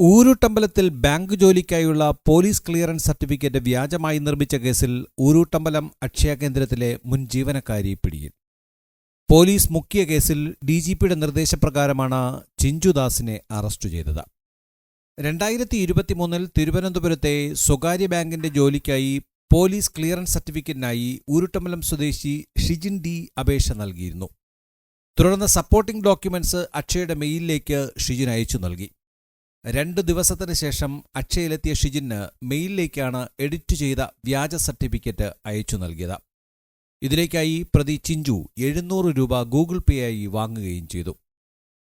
ഊരുട്ടമ്പലത്തിൽ bank ജോലിക്കായുള്ള police clearance certificate വ്യാജമായി നിർമ്മിച്ച കേസിൽ ഊരുട്ടമ്പലം അക്ഷയ കേന്ദ്രത്തിലെ മുൻ ജീവനക്കാരി പിടിയിൽ. പോലീസ് മുക്കിയ കേസിൽ ഡി ജി പിയുടെ നിർദ്ദേശപ്രകാരമാണ് ചിഞ്ചുദാസിനെ അറസ്റ്റ് ചെയ്തത്. രണ്ടായിരത്തി ഇരുപത്തിമൂന്നിൽ തിരുവനന്തപുരത്തെ സ്വകാര്യ ബാങ്കിന്റെ ജോലിക്കായി പോലീസ് ക്ലിയറൻസ് സർട്ടിഫിക്കറ്റിനായി ഊരുട്ടമ്പലം സ്വദേശി ഷിജിൻ ഡി അപേക്ഷ നൽകിയിരുന്നു. തുടർന്ന് സപ്പോർട്ടിംഗ് ഡോക്യുമെന്റ്സ് അക്ഷയുടെ മെയിലിലേക്ക് ഷിജിൻ അയച്ചു നൽകി. രണ്ട് ദിവസത്തിന് ശേഷം അക്ഷയയിലെത്തിയ ഷിജിന് മെയിലിലേക്കാണ് എഡിറ്റ് ചെയ്ത വ്യാജ സർട്ടിഫിക്കറ്റ് അയച്ചു നൽകിയത്. ഇതിലേക്കായി പ്രതി ചിഞ്ചു എഴുന്നൂറ് രൂപ ഗൂഗിൾ പേ ആയി വാങ്ങുകയും ചെയ്തു.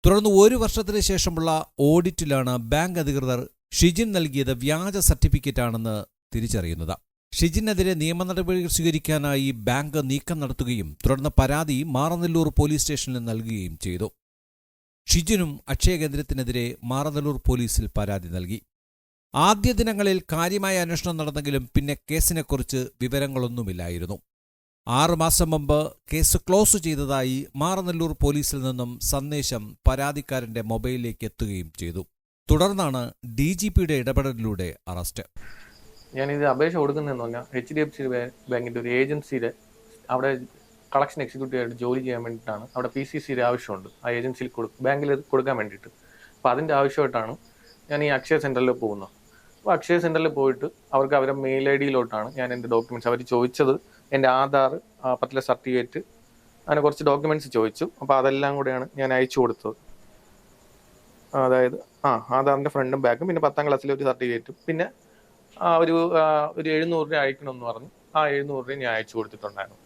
തുടർന്ന് ഒരു വർഷത്തിന് ശേഷമുള്ള ഓഡിറ്റിലാണ് ബാങ്ക് അധികൃതർ ഷിജിൻ നൽകിയത് വ്യാജ സർട്ടിഫിക്കറ്റാണെന്ന് തിരിച്ചറിയുന്നത്. ഷിജിനെതിരെ നിയമ നടപടികൾ സ്വീകരിക്കാനായി ബാങ്ക് നീക്കം നടത്തുകയും തുടർന്ന് പരാതി മാറനെല്ലൂർ പോലീസ് സ്റ്റേഷനിൽ നൽകുകയും ചെയ്തു. ഷിജിനും അക്ഷയ കേന്ദ്രത്തിനെതിരെ മാറനല്ലൂർ പോലീസിൽ പരാതി നൽകി. ആദ്യ ദിനങ്ങളിൽ കാര്യമായ അന്വേഷണം നടന്നെങ്കിലും പിന്നെ കേസിനെക്കുറിച്ച് വിവരങ്ങളൊന്നുമില്ലായിരുന്നു. ആറുമാസം മുമ്പ് കേസ് ക്ലോസ് ചെയ്തതായി മാറനല്ലൂർ പോലീസിൽ നിന്നും സന്ദേശം പരാതിക്കാരന്റെ മൊബൈലിലേക്ക് എത്തുകയും ചെയ്തു. തുടർന്നാണ് ഡി ജി പിയുടെ ഇടപെടലിലൂടെ അറസ്റ്റ്. ഞാനിത് അപേക്ഷ കൊടുക്കുന്നതെന്ന് പറഞ്ഞാൽ എച്ച് ഡി എഫ് സി ബാങ്കിന്റെ ഒരു ഏജൻസിയുടെ അവിടെ കളക്ഷൻ എക്സിക്യൂട്ടീവ് ആയിട്ട് ജോലി ചെയ്യാൻ വേണ്ടിയിട്ടാണ് അവിടെ പി സി സിയുടെ ആവശ്യമുണ്ട്. ആ ഏജൻസിയിൽ കൊടുക്കും ബാങ്കിൽ കൊടുക്കാൻ വേണ്ടിയിട്ട്. അപ്പോൾ അതിന്റെ ആവശ്യമായിട്ടാണ് ഞാൻ ഈ അക്ഷയ സെന്ററിൽ പോകുന്നത്. അപ്പോൾ അക്ഷയ സെന്ററിൽ പോയിട്ട് അവർക്ക് അവരുടെ മെയിൽ ഐ ഡിയിലോട്ടാണ് ഞാൻ എന്റെ ഡോക്യുമെന്റ്സ് അവർ ചോദിച്ചത്. എന്റെ ആധാർ പത്തിലെ സർട്ടിഫിക്കറ്റ് അങ്ങനെ കുറച്ച് ഡോക്യുമെന്റ്സ് ചോദിച്ചു. അപ്പോൾ അതെല്ലാം കൂടെയാണ് ഞാൻ അയച്ചു കൊടുത്തത്. അതായത് ആ ആധാറിന്റെ ഫ്രണ്ടും ബാക്കും പിന്നെ പത്താം ക്ലാസ്സിലെ ഒരു സർട്ടിഫിക്കറ്റും പിന്നെ ഒരു ഒരു എഴുന്നൂറ് രൂപ അയക്കണമെന്ന് പറഞ്ഞു. ആ എഴുന്നൂറ് രൂപ ഞാൻ അയച്ചു കൊടുത്തിട്ടുണ്ടായിരുന്നു.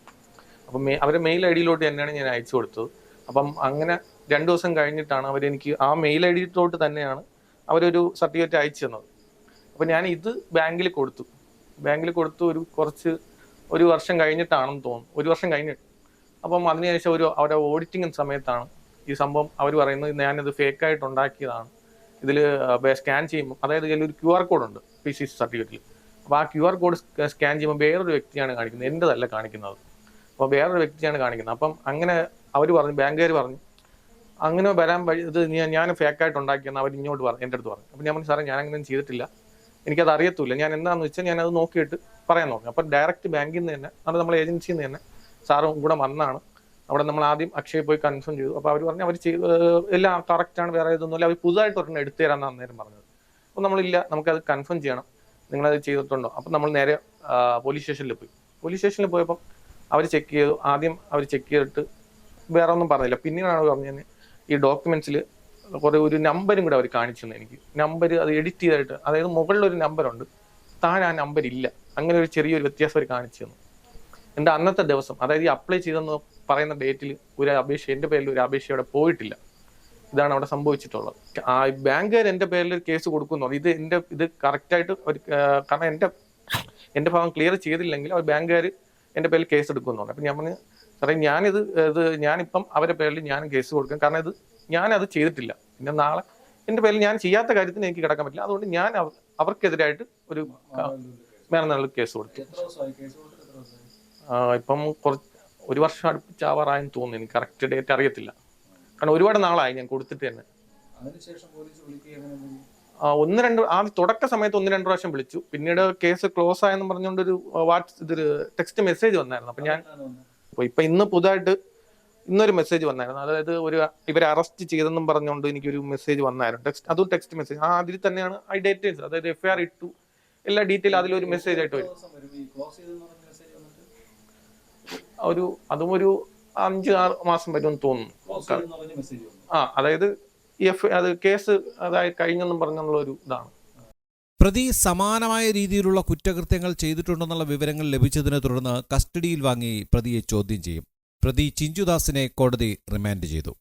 അപ്പം മെ അവരുടെ മെയിൽ ഐ ഡിയിലോട്ട് തന്നെയാണ് ഞാൻ അയച്ചു കൊടുത്തത്. അപ്പം അങ്ങനെ രണ്ട് ദിവസം കഴിഞ്ഞിട്ടാണ് അവരെനിക്ക് ആ മെയിൽ ഐ ഡിയിലോട്ട് തന്നെയാണ് അവരൊരു സർട്ടിഫിക്കറ്റ് അയച്ചു തന്നത്. അപ്പം ഞാൻ ഇത് ബാങ്കിൽ കൊടുത്തു. ബാങ്കിൽ കൊടുത്തു ഒരു കുറച്ച് ഒരു വർഷം കഴിഞ്ഞിട്ടാണെന്ന് തോന്നുന്നു. ഒരു വർഷം കഴിഞ്ഞിട്ട്. അപ്പം അതിനുശേഷം ഒരു അവരുടെ ഓഡിറ്റിംഗ് സമയത്താണ് ഈ സംഭവം അവർ പറയുന്നത് ഞാനിത് ഫേക്കായിട്ട് ഉണ്ടാക്കിയതാണ്. ഇതിൽ സ്കാൻ ചെയ്യുമ്പോൾ അതായത് ഇതിൽ ഒരു ക്യു ആർ കോഡ് ഉണ്ട് പി സി സർട്ടിഫിക്കറ്റിൽ അപ്പോൾ ആ ക്യു ആർ കോഡ് സ്കാൻ ചെയ്യുമ്പോൾ വേറൊരു വ്യക്തിയാണ് കാണിക്കുന്നത്. എന്റെതല്ല കാണിക്കുന്നത്. അപ്പോൾ വേറൊരു വ്യക്തിയാണ് കാണിക്കുന്നത്. അപ്പം അങ്ങനെ അവർ പറഞ്ഞു ബാങ്കുകാർ പറഞ്ഞു അങ്ങനെ വരാൻ വഴി ഇത് ഞാൻ ഫേക്കായിട്ട് ഉണ്ടാക്കിയെന്ന് അവർ ഇങ്ങോട്ട് പറഞ്ഞു എന്റെ അടുത്ത് പറഞ്ഞു. അപ്പം ഞാൻ പറഞ്ഞു സാറേ ഞാൻ അങ്ങനെ ചെയ്തിട്ടില്ല. എനിക്കത് അറിയത്തില്ല. ഞാൻ എന്താണെന്ന് വെച്ചാൽ ഞാനത് നോക്കിയിട്ട് പറയാൻ നോക്കി അപ്പം ഡയറക്റ്റ് ബാങ്കിൽ നിന്ന് തന്നെ അത് നമ്മൾ ഏജൻസിയിൽ നിന്ന് തന്നെ സാറും കൂടെ വന്നാണ്. അവിടെ നമ്മൾ ആദ്യം അക്ഷയ പോയി കൺഫേം ചെയ്തു. അപ്പോൾ അവർ പറഞ്ഞു അവർ ചെയ്ത് എല്ലാം കറക്റ്റാണ് വേറെ ഇതൊന്നുമില്ല അവർ പുതുതായിട്ട് ഒരെണ്ണം എടുത്തു തരാമെന്ന് അന്നേരം പറഞ്ഞത്. അപ്പോൾ നമ്മളില്ല നമുക്കത് കൺഫേം ചെയ്യണം. നിങ്ങളത് ചെയ്തിട്ടുണ്ടോ? അപ്പം നമ്മൾ നേരെ പോലീസ് സ്റ്റേഷനിൽ പോയി. പോലീസ് സ്റ്റേഷനിൽ പോയപ്പം അവർ ചെക്ക് ചെയ്തു. ആദ്യം അവർ ചെക്ക് ചെയ്തിട്ട് വേറെ ഒന്നും പറഞ്ഞില്ല. പിന്നീടാണ് പറഞ്ഞത് ഈ ഡോക്യുമെന്റ്സിൽ കുറേ ഒരു നമ്പരും കൂടെ അവർ കാണിച്ചു തന്നെ എനിക്ക്. നമ്പർ അത് എഡിറ്റ് ചെയ്തായിട്ട് അതായത് മുകളിൽ ഒരു നമ്പറുണ്ട് താഴെ ആ നമ്പർ ഇല്ല. അങ്ങനെ ഒരു ചെറിയൊരു വ്യത്യാസം അവർ കാണിച്ചു തന്നു എന്റെ അന്നത്തെ ദിവസം അതായത് ഈ അപ്ലൈ ചെയ്തെന്ന് പറയുന്ന ഡേറ്റിൽ ഒരു അപേക്ഷ എന്റെ പേരിൽ ഒരു അപേക്ഷ അവിടെ പോയിട്ടില്ല. ഇതാണ് അവിടെ സംഭവിച്ചിട്ടുള്ളത്. ആ ബാങ്കുകാർ എന്റെ പേരിൽ ഒരു കേസ് കൊടുക്കുന്നു ഇത് എന്റെ ഇത് കറക്റ്റായിട്ട് ഒരു കാരണം എന്റെ എന്റെ ഭാഗം ക്ലിയർ ചെയ്തില്ലെങ്കിൽ അവർ ബാങ്കുകാർ എന്റെ പേരിൽ കേസ് എടുക്കുമെന്ന് പറഞ്ഞു. അപ്പം ഞാൻ പറഞ്ഞു സാറേ ഞാനിത് ഇത് ഞാനിപ്പം അവരുടെ പേരിൽ ഞാൻ കേസ് കൊടുക്കും. കാരണം ഇത് ഞാനത് ചെയ്തിട്ടില്ല. പിന്നെ നാളെ എന്റെ പേരിൽ ഞാൻ ചെയ്യാത്ത കാര്യത്തിന് എനിക്ക് കിടക്കാൻ പറ്റില്ല. അതുകൊണ്ട് ഞാൻ അവർ അവർക്കെതിരായിട്ട് ഒരു നല്ല കേസ് കൊടുത്തു ആ, ഇപ്പം കുറച്ച് ഒരു വർഷം അടുപ്പിച്ചാവാറായെന്ന് തോന്നുന്നു. എനിക്ക് കറക്റ്റ് ഡേറ്റ് അറിയത്തില്ല. കാരണം ഒരുപാട് നാളായി ഞാൻ കൊടുത്തിട്ട് തന്നെ. അതിനുശേഷം പോലീസ് വിളിക്കുകയും ഒന്ന് രണ്ട് ആ തുടക്ക സമയത്ത് ഒന്ന് രണ്ട് പ്രാവശ്യം വിളിച്ചു. പിന്നീട് കേസ് ക്ലോസ് ആയെന്ന് പറഞ്ഞുകൊണ്ട് ഒരു വാട്സ് ഇതൊരു ടെക്സ്റ്റ് മെസ്സേജ് വന്നായിരുന്നു. അപ്പൊ ഞാൻ ഇപ്പൊ ഇന്ന് പുതുതായിട്ട് ഇന്നൊരു മെസ്സേജ് വന്നായിരുന്നു. അതായത് ഒരു ഇവരെ അറസ്റ്റ് ചെയ്തെന്നും പറഞ്ഞുകൊണ്ട് എനിക്കൊരു മെസ്സേജ് വന്നായിരുന്നു. ടെക്സ്റ്റ് അതും ടെക്സ്റ്റ് മെസ്സേജ്. ആ അതിൽ തന്നെയാണ് ആ ഡേറ്റ് അതായത് എഫ് ആർ ഇട്ടു. എല്ലാ ഡീറ്റെയിൽ അതിലൊരു മെസ്സേജ് ആയിട്ട് വരും. വരും. ഒരു അതും ഒരു അഞ്ച് ആറ് മാസം വരുമെന്ന് തോന്നുന്നു. ആ അതായത് കേസ് അതായത് കഴിഞ്ഞെന്നും പറഞ്ഞുള്ള ഒരു ഇതാണ്. പ്രതി സമാനമായ രീതിയിലുള്ള കുറ്റകൃത്യങ്ങൾ ചെയ്തിട്ടുണ്ടെന്നുള്ള വിവരങ്ങൾ ലഭിച്ചതിനെ തുടർന്ന് കസ്റ്റഡിയിൽ വാങ്ങി പ്രതിയെ ചോദ്യം ചെയ്യും. പ്രതി ചിഞ്ചുദാസിനെ കോടതി റിമാൻഡ് ചെയ്തു.